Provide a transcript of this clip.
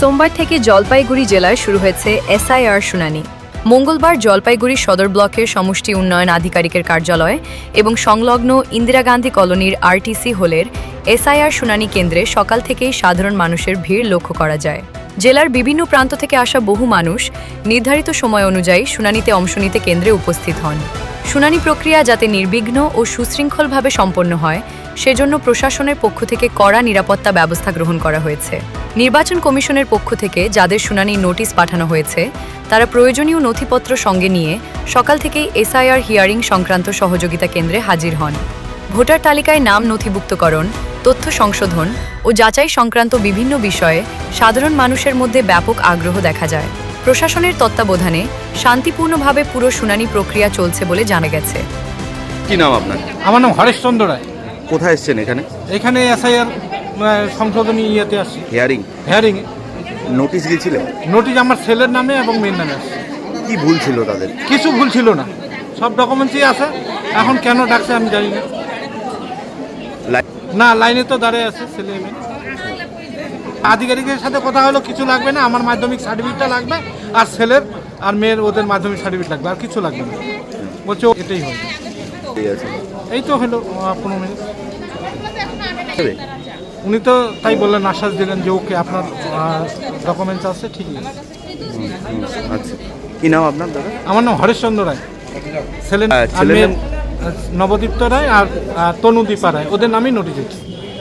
সোমবার থেকে জলপাইগুড়ি জেলায় শুরু হয়েছে এসআইআর শুনানি। মঙ্গলবার জলপাইগুড়ি সদর ব্লকের সমষ্টি উন্নয়ন আধিকারিকের কার্যালয় এবং সংলগ্ন ইন্দিরা গান্ধী কলোনির আরটিসি হলের এসআইআর শুনানি কেন্দ্রে সকাল থেকেই সাধারণ মানুষের ভিড় লক্ষ্য করা যায়। জেলার বিভিন্ন প্রান্ত থেকে আসা বহু মানুষ নির্ধারিত সময় অনুযায়ী শুনানিতে অংশ নিতে কেন্দ্রে উপস্থিত হন। শুনানি প্রক্রিয়া যাতে নির্বিঘ্ন ও সুশৃঙ্খলভাবে সম্পন্ন হয়, সেজন্য প্রশাসনের পক্ষ থেকে কড়া নিরাপত্তা ব্যবস্থা গ্রহণ করা হয়েছে। নির্বাচন কমিশনের পক্ষ থেকে যাদের শুনানি নোটিশ পাঠানো হয়েছে, তারা প্রয়োজনীয় নথিপত্র সঙ্গে নিয়ে সকাল থেকেই এসআইআর হিয়ারিং সংক্রান্ত সহযোগিতা কেন্দ্রে হাজির হন। ভোটার তালিকায় নাম নথিভুক্তকরণ তথ্য সংশোধন ও যাচাই সংক্রান্ত বিভিন্ন বিষয়ে সাধারণ মানুষের মধ্যে ব্যাপক আগ্রহ দেখা যায়। প্রশাসনের তত্ত্বাবধানে শান্তিপূর্ণভাবে পুরো শুনানি প্রক্রিয়া চলছে বলে জানা গেছে। কি নাম আপনার? আমার নাম হরেশচন্দ্র রায়। কোথায় এসছেন এখানে? এখানে এসআইআর সংশোধনী ইয়েতে আসছি। হিয়ারিং হেয়ারিং নোটিশ দিয়েছিলেন নোটিশ আমার ছেলের নামে এবং মেয়ের নামে আসছে। কি ভুল ছিল তাদের? কিছু ভুল ছিল না। সব ডকুমেন্টসই আছে। এখন কেন ডাকছে আমি জানি না। না লাইনে তো দাঁড়িয়ে আছে ছেলে মেয়ে। আধিকারিকের সাথে কথা হলো কিছু লাগবে না আমার মাধ্যমিক সার্টিফিকেটটা লাগবে আর ছেলের আর মেয়ের ওদের মাধ্যমিক সার্টিফিকেট লাগবে আর কিছু লাগবে না। বলছে এটাই হবে। ঠিক এই তো হলো পনেরো মিনিট? উনি তো তাই বললেন আশ্বাস দিলেন যে ওকে আপনার ডকুমেন্টস আছে ঠিকই আছে। আচ্ছা। কি নাম আপনার দাদা? আমার নাম হরেশচন্দ্র রায়। ছেলে নবদীপ্ত রায় আর রায়। ওদের নামই নোটিশ